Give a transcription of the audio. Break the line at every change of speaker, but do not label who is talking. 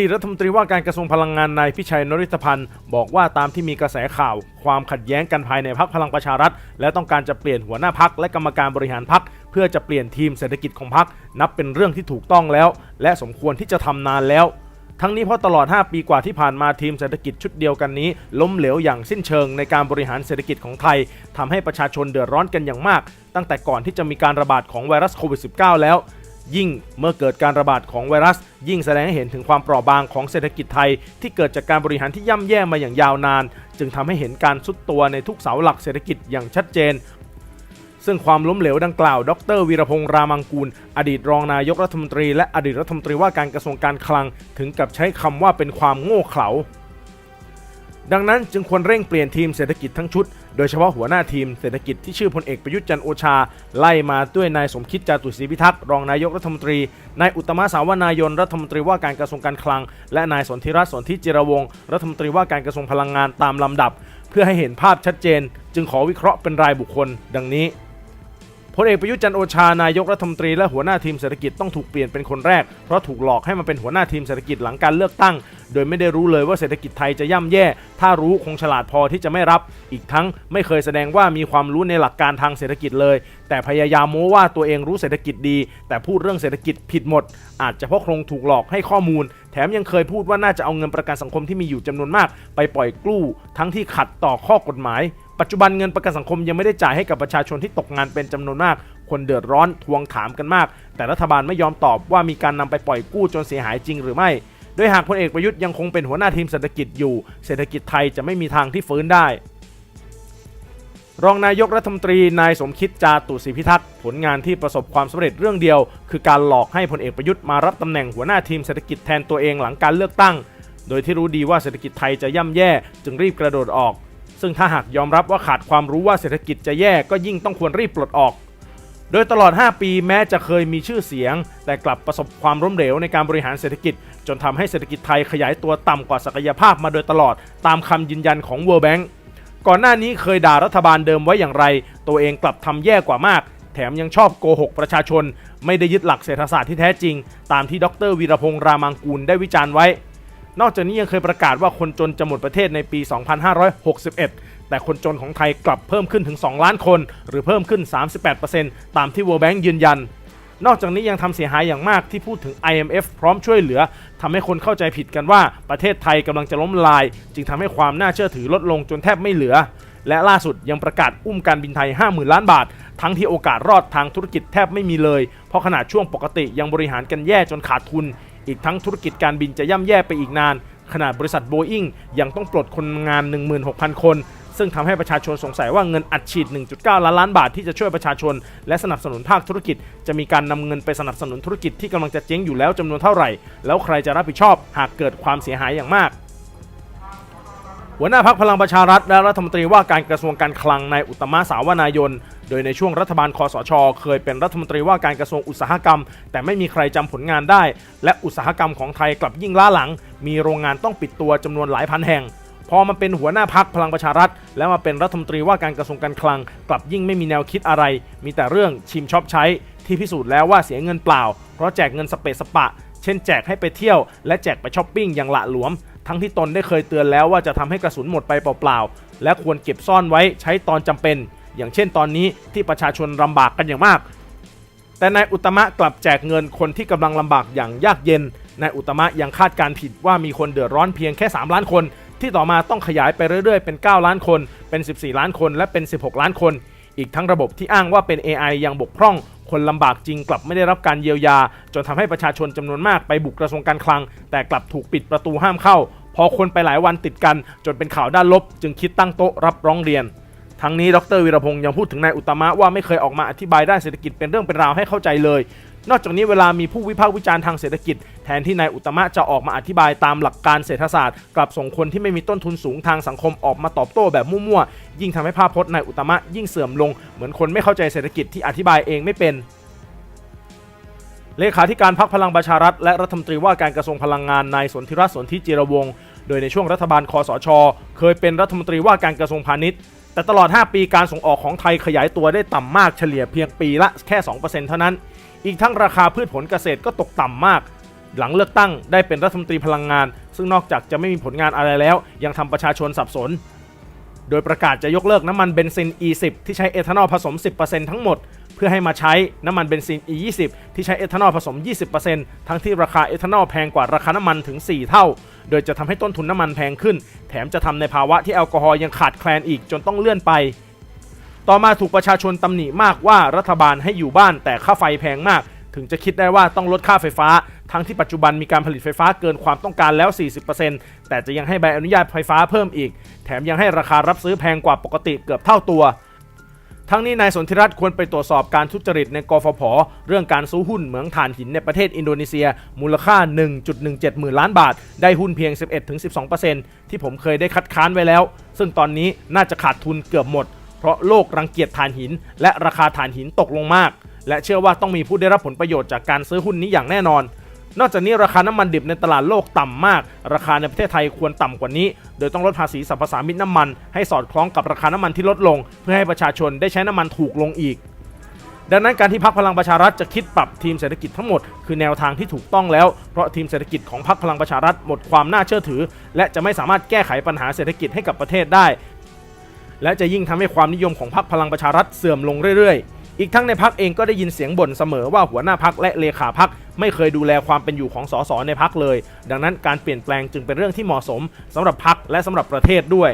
ดีตรัฐมนตรีว่าการกระทรวงพลังงานนายพิชัยนริตพันธ์บอกว่าตามที่มีกระแสข่าว ความขัดแย้งกันภายในพักพลังประชารัฐ และต้องการจะเปลี่ยนหัวหน้าพักและกรรมการบริหารพักเพื่อจะเปลี่ยนทีมเศรษฐกิจของพักนับเป็นเรื่องที่ถูกต้องแล้ว และสมควรที่จะทำนานแล้วทั้งนี้เพราะตลอด 5 ปีกว่าที่ผ่านมาทีมเศรษฐกิจชุดเดียวกันนี้ ล้มเหลวอย่างสิ้นเชิงในการบริหารเศรษฐกิจของไทยทำให้ประชาชนเดือดร้อนกันอย่างมาก ตั้งแต่ก่อนที่จะมีการระบาดของไวรัสโควิด -19 แล้ว ยิ่งเมื่อเกิดการระบาดของไวรัส ยิ่งแสดงให้เห็นถึงความเปราะบางของเศรษฐกิจไทย ที่เกิดจากการบริหารที่ย่ำแย่มาอย่างยาวนาน จึงทำให้เห็นการซุดตัวในทุกเสาหลักเศรษฐกิจอย่างชัดเจน ซึ่งความล้มเหลวดังกล่าว ดรวีรพงษ์รามังกูล อดีตรองนายกรัฐมนตรี และอดีตรัฐมนตรีว่าการกระทรวงการคลัง ถึงกับใช้คำว่าเป็นความโง่เขลา ดังนั้นจึงควรเร่งเปลี่ยนทีมเศรษฐกิจทั้งชุด โดยเฉพาะหัวหน้าทีมเศรษฐกิจที่ชื่อพลเอกประยุทธ์จันโอชา ไล่มาด้วยนายสมคิดจาตุศรีพิทักษ์รองนายกรัฐมนตรี นายอุตตมะสาวนายนรัฐมนตรีว่าการกระทรวงการคลัง และนายสนธิรัตน์สนธิจิรวงศ์รัฐมนตรีว่าการกระทรวงพลังงานตามลำดับ เพื่อให้เห็นภาพชัดเจน จึงขอวิเคราะห์เป็นรายบุคคล ดังนี้ พลเอกประยุทธ์จันโอชานายกรัฐมนตรีและหัวหน้าทีมเศรษฐกิจต้องถูกเปลี่ยนเป็นคนแรก เพราะถูกหลอกให้มาเป็นหัวหน้าทีมเศรษฐกิจหลังการเลือกตั้ง โดยไม่ได้รู้เลยว่าเศรษฐกิจไทยจะย่ำแย่ ถ้ารู้คงฉลาดพอที่จะไม่รับ อีกทั้งไม่เคยแสดงว่ามีความรู้ในหลักการทางเศรษฐกิจเลย แต่พยายามโม้ว่าตัวเองรู้เศรษฐกิจดี แต่พูดเรื่องเศรษฐกิจผิดหมด อาจจะเพราะโครงถูกหลอกให้ข้อมูล แถมยังเคยพูดว่าน่าจะเอาเงินประกันสังคมที่มีอยู่จำนวนมาก ไปปล่อยกู้ทั้งที่ขัดต่อข้อกฎหมาย ปัจจุบันเงินประกันสังคมยังไม่ได้จ่ายให้กับประชาชนที่ตกงานเป็นจำนวนมาก คนเดือดร้อนทวงถามกันมาก แต่รัฐบาลไม่ยอมตอบว่ามีการนำไปปล่อยกู้จนเสียหายจริงหรือไม่โดยหากพลเอกประยุทธ์ยังคงเป็นหัวหน้าทีมเศรษฐกิจอยู่ เศรษฐกิจไทยจะไม่มีทางที่ฟื้นได้ รองนายกรัฐมนตรีนายสมคิดจาตุศรีพิทักษ์ผลงานที่ประสบความสำเร็จเรื่องเดียว คือการหลอกให้พลเอกประยุทธ์มารับตำแหน่งหัวหน้าทีมเศรษฐกิจแทนตัวเองหลังการเลือกตั้ง โดยที่รู้ดีว่าเศรษฐกิจไทยจะย่ำแย่จึงรีบกระโดดออก ซึ่งถ้าหากยอมรับว่าขาดความรู้ว่าเศรษฐกิจจะแย่ก็ยิ่งต้องควรรีบปลดออก โดยตลอด 5 ปีแม้จะเคยมีชื่อเสียง แต่กลับประสบความล้มเหลวในการบริหารเศรษฐกิจ จนทำให้เศรษฐกิจไทยขยายตัวต่ำกว่าศักยภาพมาโดยตลอดตามคำยืนยันของ World Bank ก่อนหน้านี้เคยด่ารัฐบาลเดิมไว้อย่างไร ตัวเองกลับทำแย่กว่ามาก แถมยังชอบโกหกประชาชน ไม่ได้ยึดหลักเศรษฐศาสตร์ที่แท้จริง ตามที่ดรวีรพงษ์รามังกูลได้วิจารณ์ไว้ นอกจากนี้ยังเคยประกาศว่าคนจนจะหมดประเทศในปี 2561 แต่คนจนของไทยกลับเพิ่มขึ้นถึง 2 ล้านคน หรือเพิ่มขึ้น 38%ตามที่ World Bank ยืนยัน นอกจากนี้ยังทำเสียหายอย่างมากที่พูดถึง IMF พร้อมช่วยเหลือทำให้คนเข้าใจผิดกันว่าประเทศไทยกำลังจะล้มละลาย จึงทำให้ความน่าเชื่อถือลดลงจนแทบไม่เหลือ และล่าสุดยังประกาศอุ้มการบินไทย 50,000 ล้านบาท ทั้งที่โอกาสรอดทางธุรกิจแทบไม่มีเลย เพราะขนาดช่วงปกติยังบริหารกันแย่จนขาดทุน อีกทั้งธุรกิจการบินจะย่ำแย่ไปอีกนาน ขนาดบริษัทโบอิงยังต้องปลดคนงาน 16,000 คน ซึ่งทำให้ประชาชนสงสัยว่าเงินอัดฉีด 1.9 ล้านล้านบาทที่จะช่วยประชาชน และสนับสนุนภาคธุรกิจ จะมีการนำเงินไปสนับสนุนธุรกิจที่กำลังจะเจ๊งอยู่แล้วจำนวนเท่าไหร่ แล้วใครจะรับผิดชอบหากเกิดความเสียหายอย่างมาก หัวหน้าพักพลังประชารัฐและรัฐมนตรีว่าการกระทรวงการคลังนายอุตมะสาวนายน โดยในช่วงรัฐบาลคอสช เคยเป็นรัฐมนตรีว่าการกระทรวงอุตสาหกรรม แต่ไม่มีใครจำผลงานได้ และอุตสาหกรรมของไทยกลับยิ่งล้าหลัง มีโรงงานต้องปิดตัวจำนวนหลายพันแห่ง พอมาเป็นหัวหน้าพักพลังประชารัฐ แล้วมาเป็นรัฐมนตรีว่าการกระทรวงการคลัง กลับยิ่งไม่มีแนวคิดอะไร มีแต่เรื่องชิมชอบใช้ ที่พิสูจน์แล้วว่าเสียเงินเปล่า เพราะแจกเงินสเปะสปะ เช่นแจกให้ไปเที่ยว และแจกไปช้อปปิ้งอย่างละหลวม ทั้งที่ตนได้เคยเตือนแล้วว่าจะทำให้กระสุนหมดไปเปล่าๆ และควรเก็บซ่อนไว้ใช้ตอนจำเป็น อย่างเช่นตอนนี้ที่ประชาชนลำบากกันอย่างมาก แต่นายอุตมะกลับแจกเงินคนที่กำลังลำบากอย่างยากเย็น นายอุตมะยังคาดการผิดว่ามีคนเดือดร้อนเพียงแค่ 3 ล้านคน ที่ต่อมาต้องขยายไปเรื่อยๆ เป็น 9 ล้านคน เป็น 14 ล้านคน และเป็น 16 ล้านคน อีกทั้งระบบที่อ้างว่าเป็น AI ยังบกพร่อง คนลำบากจริงกลับไม่ได้รับการเยียวยา จนทำให้ประชาชนจำนวนมากไปบุกกระทรวงการคลัง แต่กลับถูกปิดประตูห้ามเข้า พอคนไปหลายวันติดกัน จนเป็นข่าวด้านลบ จึงคิดตั้งโต๊ะรับร้องเรียนทั้งนี้ดรวีรพงศ์ยังพูดถึงนายอุตตมะว่าไม่เคยออกมาอธิบายด้านเศรษฐกิจเป็นเรื่องเป็นราวให้เข้าใจเลย นอกจากนี้เวลามีผู้วิพากษ์วิจารณ์ทางเศรษฐกิจ แทนที่นายอุตมะจะออกมาอธิบายตามหลักการเศรษฐศาสตร์ กลับส่งคนที่ไม่มีต้นทุนสูงทางสังคมออกมาตอบโต้แบบมั่วๆยิ่งทำให้ภาพพจน์นายอุตมะยิ่งเสื่อมลง เหมือนคนไม่เข้าใจเศรษฐกิจที่อธิบายเองไม่เป็นเลขาธิการพรรคพลังประชารัฐและรัฐมนตรีว่าการกระทรวงพลังงานนายสนธิรัตน์สนธิจิรวงศ์โดยในช่วงรัฐบาลคอสช เคยเป็นรัฐมนตรีว่าการกระทรวงพาณิชย์ แต่ตลอด 5 ปีการส่งออกของไทยขยายตัวได้ต่ำมากเฉลี่ยเพียงปีละแค่ 2%เท่านั้น อีกทั้งราคาพืชผลเกษตรก็ตกต่ำมาก หลังเลือกตั้งได้เป็นรัฐมนตรีพลังงาน ซึ่งนอกจากจะไม่มีผลงานอะไรแล้ว ยังทำประชาชนสับสน โดยประกาศจะยกเลิกน้ำมันเบนซิน E10 ที่ใช้เอทานอลผสม 10%ทั้งหมด เพื่อให้มาใช้น้ำมันเบนซิน E20 ที่ใช้เอทานอลผสม 20%ทั้งที่ราคาเอทานอลแพงกว่าราคาน้ำมันถึง 4 เท่า โดยจะทำให้ต้นทุนน้ำมันแพงขึ้น แถมจะทำในภาวะที่แอลกอฮอล์ยังขาดแคลนอีกจนต้องเลื่อนไป ต่อมาถูกประชาชนตำหนิมากว่ารัฐบาลให้อยู่บ้านแต่ค่าไฟแพงมาก ถึงจะคิดได้ว่าต้องลดค่าไฟฟ้า ทั้งที่ปัจจุบันมีการผลิตไฟฟ้าเกินความต้องการแล้ว 40%แต่จะยังให้ใบอนุญาตไฟฟ้าเพิ่มอีก แถมยังให้ราคารับซื้อแพงกว่าปกติเกือบเท่าตัวทั้งนี้นายสนธิรัตน์ควรไปตรวจสอบการทุจริตในกฟผ เรื่องการซื้อหุ้นเหมืองถ่านหินในประเทศอินโดนีเซีย มูลค่า 1.17 หมื่นล้านบาท ได้หุ้นเพียง 11-12%ที่ผมเคยได้คัดค้านไว้แล้ว ซึ่งตอนนี้น่าจะขาดทุนเกือบหมด ราะโลกรังเกียจถ่านหิน และราคาถ่านหินตกลงมาก และเชื่อว่าต้องมีผู้ได้รับผลประโยชน์จากการซื้อหุ้นนี้อย่างแน่นอน นอกจากนี้ราคาน้ำมันดิบในตลาดโลกต่ำมาก ราคาในประเทศไทยควรต่ำกว่านี้ โดยต้องลดภาษีสรรพสามิตน้ำมันให้สอดคล้องกับราคาน้ำมันที่ลดลง เพื่อให้ประชาชนได้ใช้น้ำมันถูกลงอีกดังนั้นการที่พักพลังประชารัฐจะคิดปรับทีมเศรษฐกิจทั้งหมดคือแนวทางที่ถูกต้องแล้ว เพราะทีมเศรษฐกิจของพักพลังประชารัฐหมดความน่าเชื่อถือ และจะไม่สามารถแก้ไขปัญหาเศรษฐกิจให้กับประเทศได้ และจะยิ่งทำให้ความนิยมของพรรคพลังประชารัฐเสื่อมลงเรื่อยๆ อีกทั้งในพักเองก็ได้ยินเสียงบ่นเสมอว่าหัวหน้าพักและเลขาพักไม่เคยดูแลความเป็นอยู่ของสสในพักเลย ดังนั้นการเปลี่ยนแปลงจึงเป็นเรื่องที่เหมาะสมสำหรับพักและสำหรับประเทศด้วย